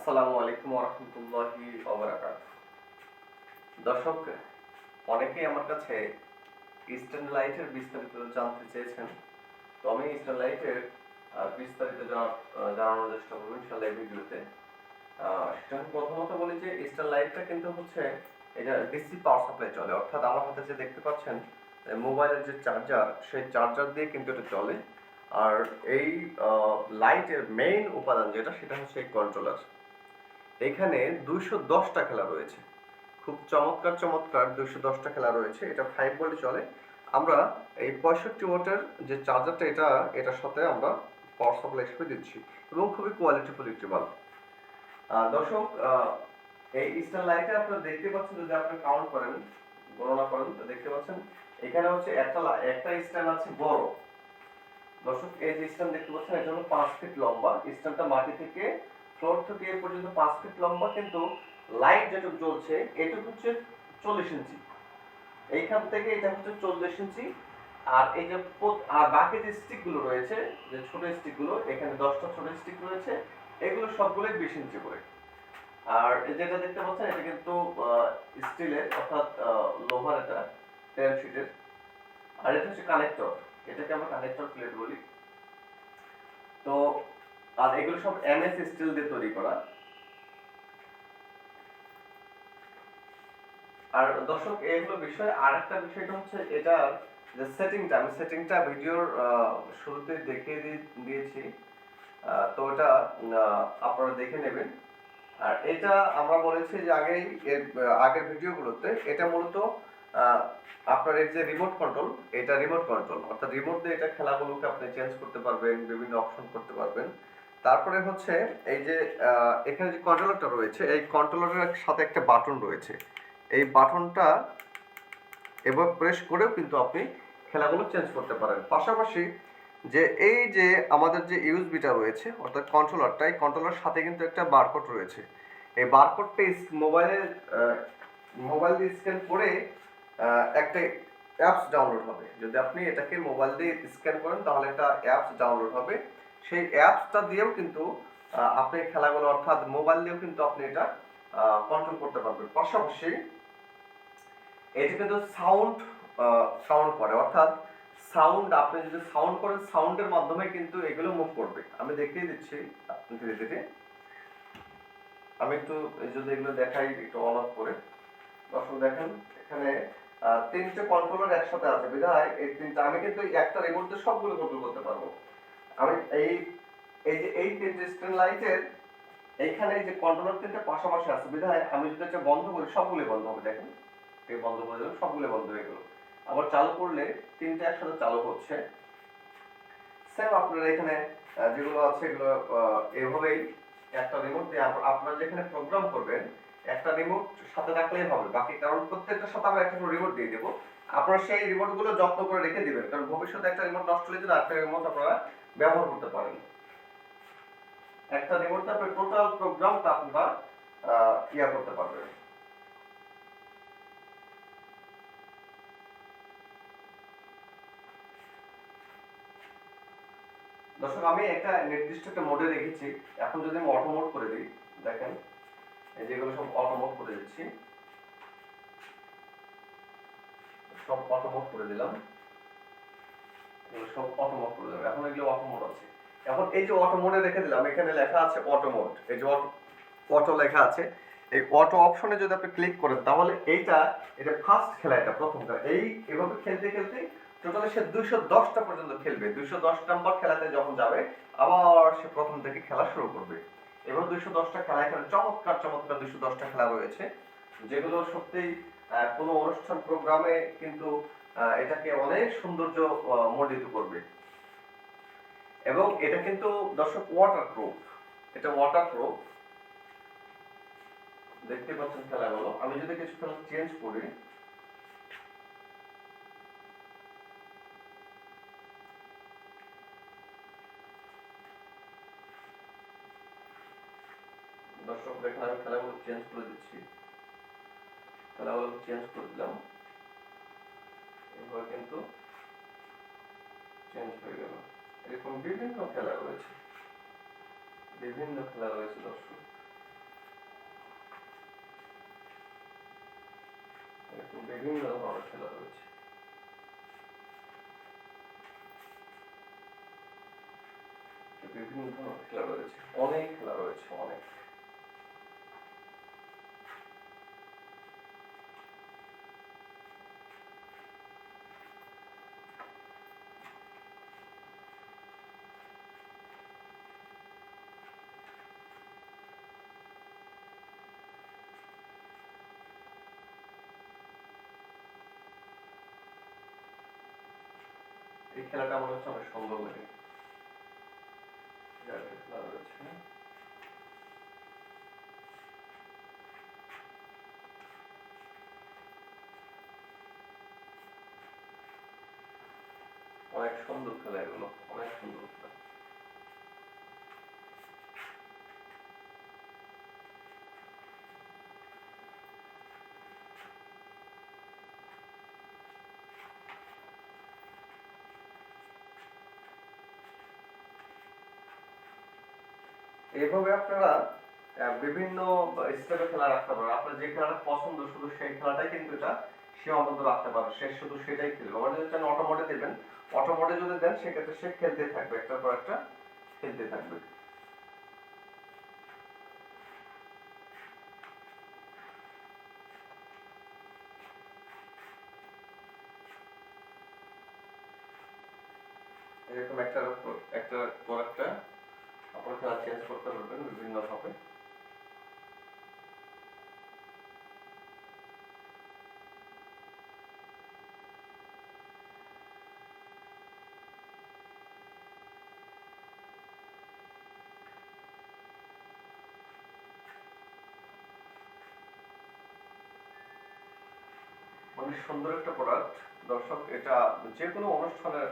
আসসালামু আলাইকুম রহমতুল্লাহি দর্শক, অনেকেই আমার কাছে ইস্টার্ন লাইটের বিস্তারিত জানতে চেয়েছেন। তো আমি ইস্টার্ন লাইটের বিস্তারিত জানানোর চেষ্টা করব ইনশাল্লাহ ভিডিওতে। সেটা প্রথমত বলি যে ইস্টার্ন লাইটটা কিন্তু হচ্ছে, এটা ডিসি পাওয়ার সাপ্লাই চলে। অর্থাৎ আমার হাতে যে দেখতে পাচ্ছেন মোবাইলের যে চার্জার সেই চার্জার দিয়ে কিন্তু এটা চলে। আর এই লাইটের মেইন উপাদান যেটা, সেটা হচ্ছে এই কন্ট্রোলার এখানে দুইশো দশটা খেলা রয়েছে। খুব চমৎকার চমৎকার দুইশো দশটা খেলা রয়েছে। এটা ফাইভ বলে চলে। আমরা এই পঁয়ষট্টি ওয়াটের যে চার্জারটা এটা, এটার সাথে আমরা পাওয়ার সাপ্লাই হিসেবে দিচ্ছি এবং খুবই কোয়ালিটিফুল একটি বাল্ব দর্শক এই ইস্টার্ন লাইটে আপনারা দেখতে পাচ্ছেন, যদি আপনি কাউন্ট করেন, গণনা করেন, তো দেখতে পাচ্ছেন, এখানে হচ্ছে একটা একটা স্ট্যান্ড আছে বড়। দর্শক, এই যে স্ট্যান্ড দেখতে পাচ্ছেন, এটা হলো পাঁচ ফিট লম্বা। স্ট্যান্ডটা মাটি থেকে ফ্লোর থেকে এ পর্যন্ত পাঁচ ফিট লম্বা কিন্তু লাইট যেটুকু জ্বলছে, এটুকু হচ্ছে চল্লিশ ইঞ্চি। এইখান থেকে এটা হচ্ছে চল্লিশ ইঞ্চি। আর এই যে আর বাকি যে স্টিকগুলো রয়েছে, যে ছোট স্টিকগুলো, এখানে দশটা ছোট স্টিক রয়েছে, এগুলো সবগুলোই বিশ ইঞ্চি করে। আর যেটা দেখতে পাচ্ছেন, এটা কিন্তু স্টিলের, অর্থাৎ লোহার এটা টেন শিটের আর এটা হচ্ছে কানেক্টর এটাকে আমরা কানেক্টর প্লেট বলি। তো আর এগুলো সব এমএস স্টিল দিয়ে তৈরি করা। আর দর্শক এইগুলো বিষয়। আর একটা বিষয়টা হচ্ছে এটা যে সেটিংটা আমি সেটিংটা ভিডিওর শুরুতে দেখিয়ে দিয়েছি। তো আহ, আপনারা দেখে নেবেন। আর এটা আমরা বলেছি যে আগেই এর আগের ভিডিওগুলোতে এটা মূলত আপনার এর যে রিমোট কন্ট্রোল এটা রিমোট কন্ট্রোল অর্থাৎ রিমোট দিয়ে এটা খেলাগুলোকে আপনি চেঞ্জ করতে পারবেন বিভিন্ন অপশন করতে পারবেন। তারপরে হচ্ছে এই যে এখানে যে কন্ট্রোলারটা রয়েছে, এই কন্ট্রোলারের সাথে একটা বাটন রয়েছে। এই বাটনটা এবার প্রেস করেও কিন্তু আপনি খেলাগুলো চেঞ্জ করতে পারেন। পাশাপাশি যে এই যে আমাদের যে ইউএসবিটা রয়েছে, অর্থাৎ কন্ট্রোলারটা এই কন্ট্রোলার সাথে কিন্তু একটা বারকোড রয়েছে। এই বারকোডটা মোবাইলে মোবাইল দিয়ে স্ক্যান করে একটা অ্যাপস ডাউনলোড হবে। যদি আপনি এটাকে মোবাইল দিয়ে স্ক্যান করেন, তাহলে একটা অ্যাপস ডাউনলোড হবে। সেই অ্যাপসটা দিয়েও কিন্তু আপনি খেলাগুলো অর্থাৎ মোবাইল দিয়েও কিন্তু আপনি এটা কন্ট্রোল করতে পারবেন। পাশাপাশি এটা কিন্তু সাউন্ড সাউন্ড করে। অর্থাৎ সাউন্ড আপনি যদি সাউন্ড করেন সাউন্ডের মাধ্যমে কিন্তু এগুলো মুভ করবে। আমি দেখিয়ে দিচ্ছি ধীরে ধীরে আমি একটু যদি এগুলো দেখাই, একটু অন অফ করে। দর্শক দেখেন, এখানে তিনটে কন্ট্রোলার একসাথে আছে। বিধায় এই তিনটা, আমি কিন্তু একটা রিমোট দিয়ে সবগুলো কন্ট্রোল করতে পারব। আমি এই এই যে এই স্ক্রিন লাইটের এইখানে এই যে কন্ট্রোলার তিনটে পাশাপাশি আছে, বিধায় আমি যদি এটা বন্ধ করি সবগুলো বন্ধ হবে, দেখেন। এই বন্ধ করে দিলাম, সবগুলো বন্ধ হয়ে গেল। আবার চালু করলে তিনটে একসাথে চালু হচ্ছে। সেম আপনার এখানে যেগুলো আছে, এগুলো এভাবেই একটা রিমোট দিয়ে আপ- আপনারা যেখানে প্রোগ্রাম করবেন, একটা রিমোট সাথে রাখলেই হবে। বাকি, কারণ প্রত্যেকটার সাথে আমরা একটা রিমোট দিয়ে দেবো। আপনারা সেই রিমোটগুলো যত্ন করে রেখে দিবেন, কারণ ভবিষ্যতে একটা রিমোট নষ্ট হলে কিন্তু আরেকটা রিমোট আপনারা ব্যবহার করতে পারেন। একটা রিমোট আপনার টোটাল প্রোগ্রামটা আপনারা ইয়া করতে পারবেন। দর্শক, আমি একটা নির্দিষ্ট একটা মোডে রেখেছি। এখন যদি আমি অটো মোড করে দিই, দেখেন, এই যেগুলো সব অটো মোড করে দিচ্ছি। সব অটো মোড করে দিলাম। সব অটো মোড করে দিলাম এখন এগুলো অটো মোড আছে। এখন এই যে অটো মোডে রেখে দিলাম এখানে লেখা আছে অটো মোড এই যে অটো লেখা আছে। এই অটো অপশনে যদি আপনি ক্লিক করেন তাহলে এইটা এটা ফার্স্ট খেলা এটা প্রথমটা। এই এভাবে খেলতে খেলতে টোটালি সে দুইশো দশটা পর্যন্ত খেলবে। দুইশো দশ নম্বর খেলাতে যখন যাবে আবার সে প্রথম থেকে খেলা শুরু করবে। এবার দুইশো দশটা খেলা এখানে চমৎকার চমৎকার দুইশো দশটা খেলা রয়েছে। যেগুলো সত্যিই আহ, কোনো অনুষ্ঠান প্রোগ্রামে কিন্তু এটাকে অনেক সৌন্দর্য মণ্ডিত করবে। এবং এটা কিন্তু দর্শক ওয়াটার প্রুফ এটা ওয়াটার প্রুফ দেখতে পাচ্ছেন খেলাগুলো। আমি যদি কিছু খেলা চেঞ্জ করি। দর্শক দেখেন আমি খেলাগুলো চেঞ্জ করে দিচ্ছি। খেলাগুলো চেঞ্জ করে দিলাম। ঘর কিন্তু চেঞ্জ হয়ে গেল। এরকম বিভিন্ন খেলা রয়েছে। বিভিন্ন খেলা রয়েছে, দর্শক। এরকম বিভিন্ন ধরনের খেলা রয়েছে। বিভিন্ন ধরনের খেলা রয়েছে। অনেক খেলা রয়েছে, অনেক। এই খেলাটা আমার কাছে অনেক সুন্দর লাগে জায়গায় খেলা রয়েছে অনেক সুন্দর খেলা এগুলো অনেক সুন্দর খেলা এইভাবে আপনারা বিভিন্ন স্টেপে খেলা রাখতে পারেন। আপনার যে খেলাটা পছন্দ, শুধু সেই খেলাটাই কিন্তু এটা সীমাবদ্ধ রাখতে পারবে সে শুধু সেটাই খেলবে। আবার যদি চান অটোমোটে দেবেন। অটোমোটে যদি দেন, সেক্ষেত্রে সে খেলতে থাকবে। একটার পর একটা খেলতে থাকবে। এরকম একটার উপর একটার পর একটা আপনার চেঞ্জ করতে পারবেন বিভিন্ন ভাবে অনেক সুন্দর একটা প্রোডাক্ট দর্শক, এটা যে কোনো অনুষ্ঠানে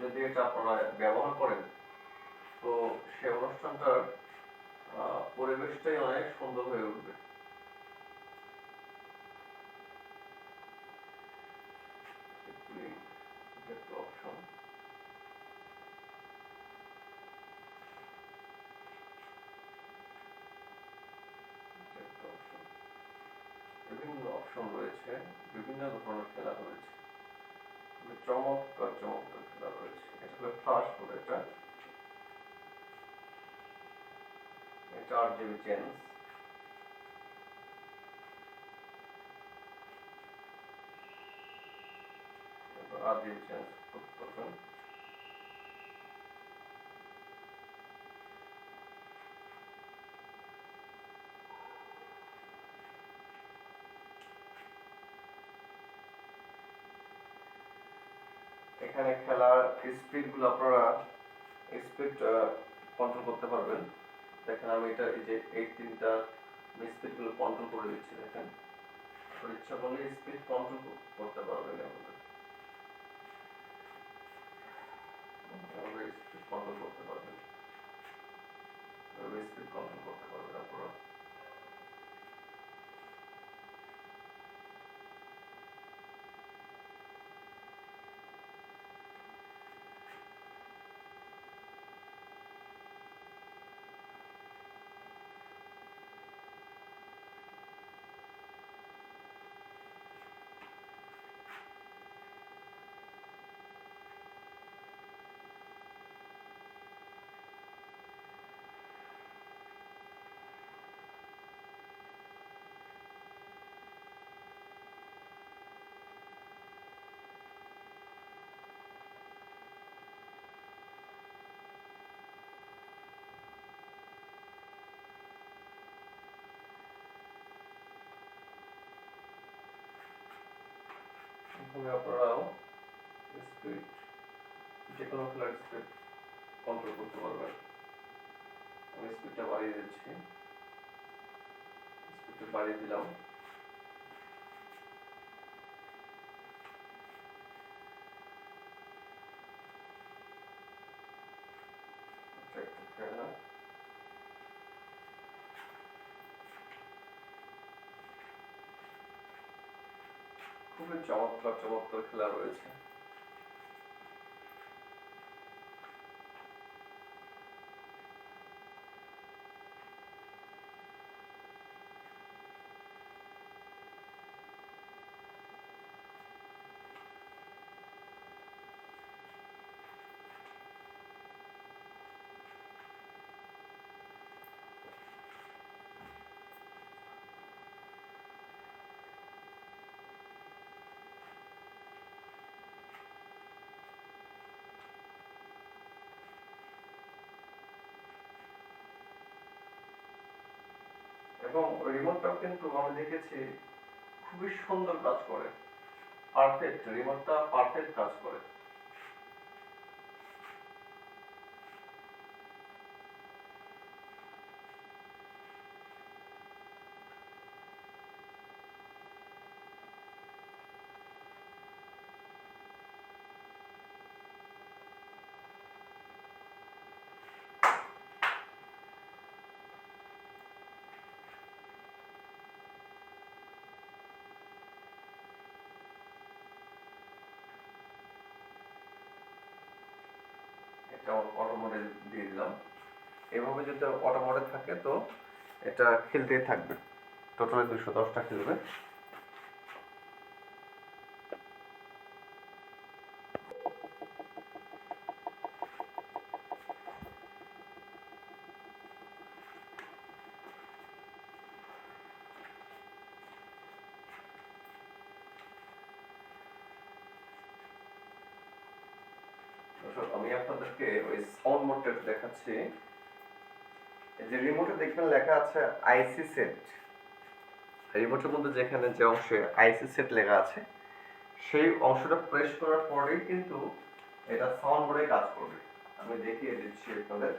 যদি এটা আপনারা ব্যবহার করেন তো সে অনুষ্ঠানটার পরিবেশটাই অনেক সুন্দর হয়ে উঠবে এটা একটা অপশন বিভিন্ন অপশন রয়েছে বিভিন্ন ধরনের খেলা রয়েছে খুবই চমৎকার চমৎকার খেলা রয়েছে এটা হলো ফ্লাশ বলে এটা আট জিবি চেঞ্জ এখানে খেলার স্পিডগুলো আপনারা স্পিড কন্ট্রোল করতে পারবেন। দেখেন আমি এটা এই যে এই তিনটা স্পিডগুলো কন্ট্রোল করে দিচ্ছি, দেখেন। ইচ্ছা করলে স্পিড কন্ট্রোল করতে পারবেন আমাদের। স্পিড কন্ট্রোল করতে পারবেন স্পিড কন্ট্রোল করতে পারবেন আপনারা এভাবে আপনারাও স্পিড যে কোনো খেলার স্পিড কন্ট্রোল করতে পারবেন। আমি স্পিডটা বাড়িয়ে দিচ্ছি। স্পিডটা বাড়িয়ে দিলাম এটা একটু খেলা খুবই চমৎকার চমৎকার খেলা রয়েছে। এবং রিমোটটাও কিন্তু আমি দেখেছি খুবই সুন্দর কাজ করে। পারফেক্ট রিমোটটা পারফেক্ট কাজ করে। এটা অটো মডেল দিয়ে দিলাম। এভাবে যদি অটো মডেল থাকে তো এটা খেলতেই থাকবে। টোটালি দুশো দশটা খেলবে। আমি আপনাদেরকে ওই সাউন্ড মোডটা দেখাচ্ছি। যে রিমোটে দেখবেন লেখা আছে আইসি সেট রিমোটের মধ্যে যেখানে যে অংশে আইসি সেট লেখা আছে, সেই অংশটা প্রেস করার পরেই কিন্তু এটা সাউন্ড মোডে কাজ করবে। আমি দেখিয়ে দিচ্ছি আপনাদের।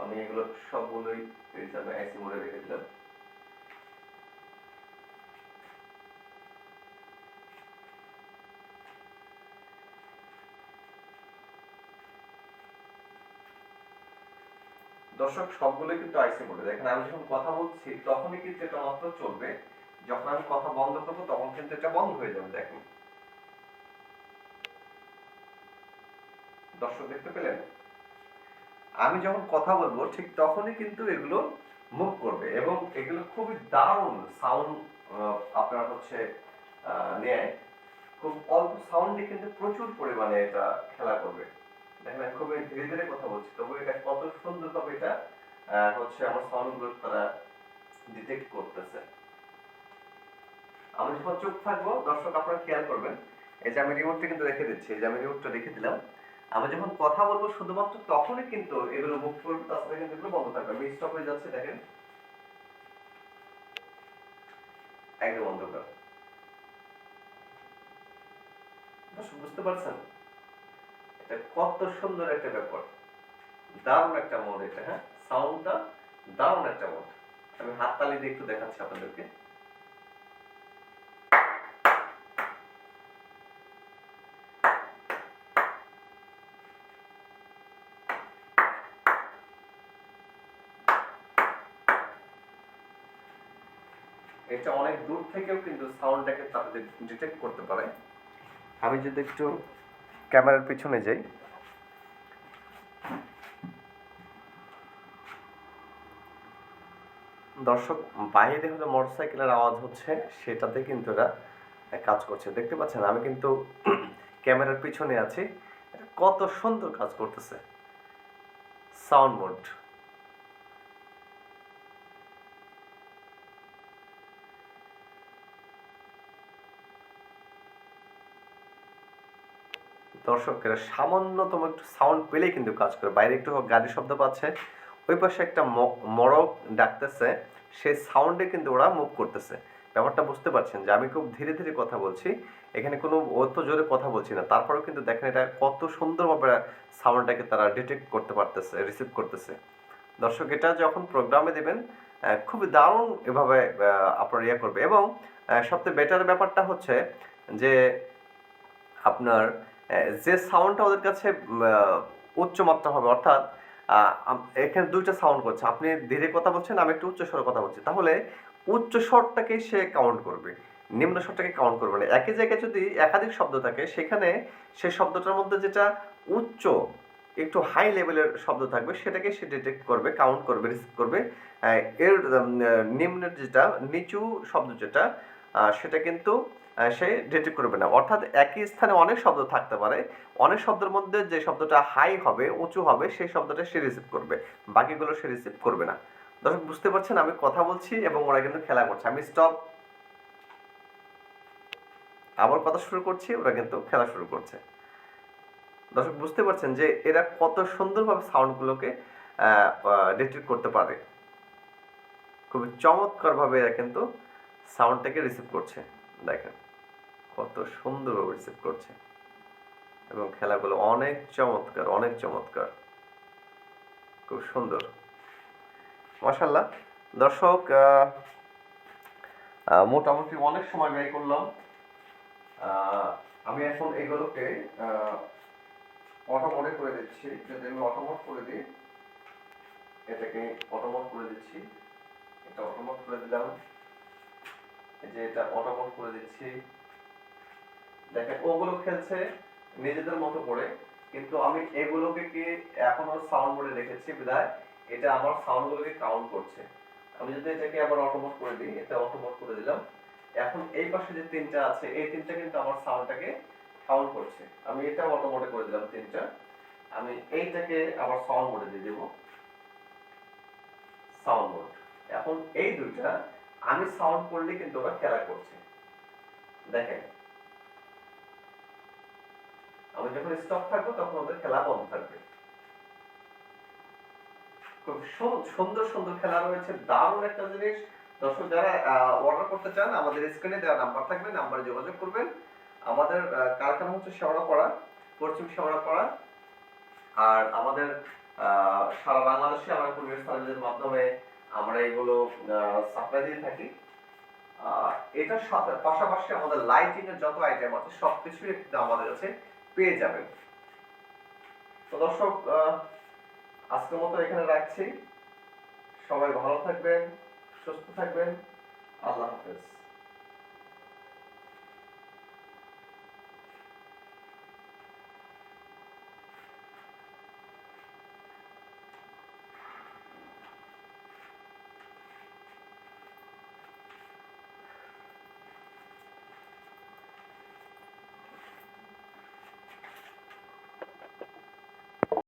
আমি এগুলো সবগুলোই হিসাবে আইসি মোডে রেখে দিলাম। দর্শক, সবগুলোই কিন্তু আইসি মোডে। দেখেন, আমি যখন কথা বলছি, তখনই কিন্তু এটা মাত্র চলবে। যখন আমি কথা বন্ধ করব, তখন কিন্তু এটা বন্ধ হয়ে যাবে, দেখেন। দর্শক, দেখতে পেলেন? আমি যখন কথা বলব, ঠিক তখনই কিন্তু এগুলো মুভ করবে এবং এগুলো খুবই দারুণ সাউন্ড আপনার হচ্ছে নেয়। খুব অল্প সাউন্ডে কিন্তু প্রচুর পরিমাণে এটা খেলা করবে। দেখেন আমি খুবই ধীরে ধীরে কথা বলছি। তবু এটা কত সুন্দরভাবে এটা হচ্ছে আমার সাউন্ডগুলো তারা ডিটেক্ট করতেছে। আমি যখন চুপ থাকব, দর্শক আপনারা খেয়াল করবেন, এই যে আমি রিমোটটা কিন্তু রেখে দিচ্ছি, এই যে আমি রিমোটটা রেখে দিলাম, আমি যখন কথা বলব শুধুমাত্র তখনই কিন্তু এগুলো মুভ করবে তাছাড়া কিন্তু এগুলো বন্ধ থাকবে। আমি স্টপ হয়ে যাচ্ছে, দেখেন। একদম অন্ধকার। বুঝতে পারছেন? কত সুন্দর একটা ব্যাপার। দারুণ একটা মোড এটা হ্যাঁ? সাউন্ডটা দারুণ একটা মোড। আমি হাততালি দিয়ে একটু দেখাচ্ছি আপনাদেরকে। এটা অনেক দূর থেকেও কিন্তু সাউন্ডটাকে তাদের ডিটেক্ট করতে পারে। আমি যদি একটু ক্যামেরার পিছনে যাই। দর্শক, বাইরে হলে মোটরসাইকেলের আওয়াজ হচ্ছে, সেটাতে কিন্তু এরা কাজ করছে। দেখতে পাচ্ছেন, আমি কিন্তু ক্যামেরার পিছনে আছি। কত সুন্দর কাজ করতেছে। সাউন্ড মোড দর্শকেরা সামান্যতম একটু সাউন্ড পেলেই কিন্তু কাজ করে। বাইরে একটু গাড়ির শব্দ পাচ্ছে, ওই পাশে একটা মরক ডাকতেছে, সেই সাউন্ডে কিন্তু ওরা মুভ করতেছে। ব্যাপারটা বুঝতে পারছেন যে আমি খুব ধীরে ধীরে কথা বলছি, এখানে কোনো অত জোরে কথা বলছি না। তারপরেও কিন্তু দেখেন এটা কত সুন্দরভাবে সাউন্ডটাকে তারা ডিটেক্ট করতে পারতেছে রিসিভ করতেছে। দর্শক, এটা যখন প্রোগ্রামে দেবেন খুবই দারুণ এভাবে আপনার ইয়ে করবে। এবং সবথেকে বেটার ব্যাপারটা হচ্ছে যে আপনার যে সাউন্ডটা ওদের কাছে উচ্চ মাত্রা হবে, অর্থাৎ এখানে দুইটা সাউন্ড করছে। আপনি ধীরে কথা বলছেন, আমি একটু উচ্চ স্বরে কথা বলছি। তাহলে উচ্চ স্বরটাকে সে কাউন্ট করবে, নিম্ন স্বরটাকে কাউন্ট করবে না। একই জায়গায় যদি একাধিক শব্দ থাকে, সেখানে সেই শব্দটার মধ্যে যেটা উচ্চ, একটু হাই লেভেলের শব্দ থাকবে, সেটাকে সে ডিটেক্ট করবে কাউন্ট করবে রিসিভ করবে। এর নিম্নের যেটা, নিচু শব্দ যেটা সেটা কিন্তু সে ডিটেক্ট করবে না। অর্থাৎ একই স্থানে অনেক শব্দ থাকতে পারে। অনেক শব্দের মধ্যে যে শব্দটা হাই হবে, উঁচু হবে, সেই শব্দটা সে রিসিভ করবে। বাকিগুলো সে রিসিভ করবে না। দর্শক, বুঝতে পারছেন? আমি কথা বলছি এবং ওরা কিন্তু খেলা করছে। আমি স্টপ আবার কথা শুরু করছি, ওরা কিন্তু খেলা শুরু করছে। দর্শক, বুঝতে পারছেন যে এরা কত সুন্দরভাবে সাউন্ডগুলোকে ডিটেক্ট করতে পারে। খুবই চমৎকারভাবে এরা কিন্তু সাউন্ডটাকে রিসিভ করছে। দেখেন, কত সুন্দরভাবে রিসিভ করছে। এবং খেলাগুলো অনেক চমৎকার অনেক চমৎকার। খুব সুন্দর। মাশাল্লাহ দর্শক মোটামুটি অনেক সময় ব্যয় করলাম। আমি এখন এগুলোকে অটোমোডে করে দিচ্ছি। যদি আমি অটোমোড করে দিই, এটাকে অটোমোড করে দিচ্ছি। এটা অটোমোড করে দিলাম। যে এটা অটোমোড করে দিচ্ছি। দেখেন, ওগুলো খেলছে নিজেদের মতো করে, কিন্তু আমি এগুলোকে কি এখনও সাউন্ড মোডে রেখেছি বিধায় এটা আমার সাউন্ড গুলোকে কাউন্ট করছে। আমি যদি এটাকে আবার অটোমোড করে দিই, এটা অটোমোড করে দিলাম। এখন এই পাশে যে তিনটা আছে, এই তিনটা কিন্তু আমার সাউন্ডটাকে কাউন্ট করছে। আমি এটা অটোমোডে করে দিলাম তিনটা। আমি এইটাকে আবার সাউন্ড মোডে দিয়ে দেবো। সাউন্ড মোড এখন এই দুইটা আমি সাউন্ড করলে কিন্তু ওরা খেলা করছে। দেখেন। আমি যখন স্টপ থাকব তখন ওদের খেলা বন্ধ থাকবে। খুব সুন্দর সুন্দর খেলা রয়েছে। দারুণ একটা জিনিস। দর্শক, যারা অর্ডার করতে চান, আমাদের স্ক্রিনে দেওয়া নাম্বার থাকবে নাম্বারে যোগাযোগ করবেন। আমাদের কারখানা হচ্ছে শেওড়াপাড়া পশ্চিম শেওড়াপাড়া আর আমাদের সারা বাংলাদেশে আমরা কুরিয়ার সার্ভিসের মাধ্যমে আমরা এগুলো সাপ্লাই দিয়ে থাকি। এটার সাথে পাশাপাশি আমাদের লাইটিং এর যত আইটেম আছে, সবকিছুই কিন্তু আমাদের কাছে পেয়ে যাবেন। তো দর্শক আজকের মতো এখানে রাখছি। সবাই ভালো থাকবেন, সুস্থ থাকবেন। আল্লাহ হাফেজ।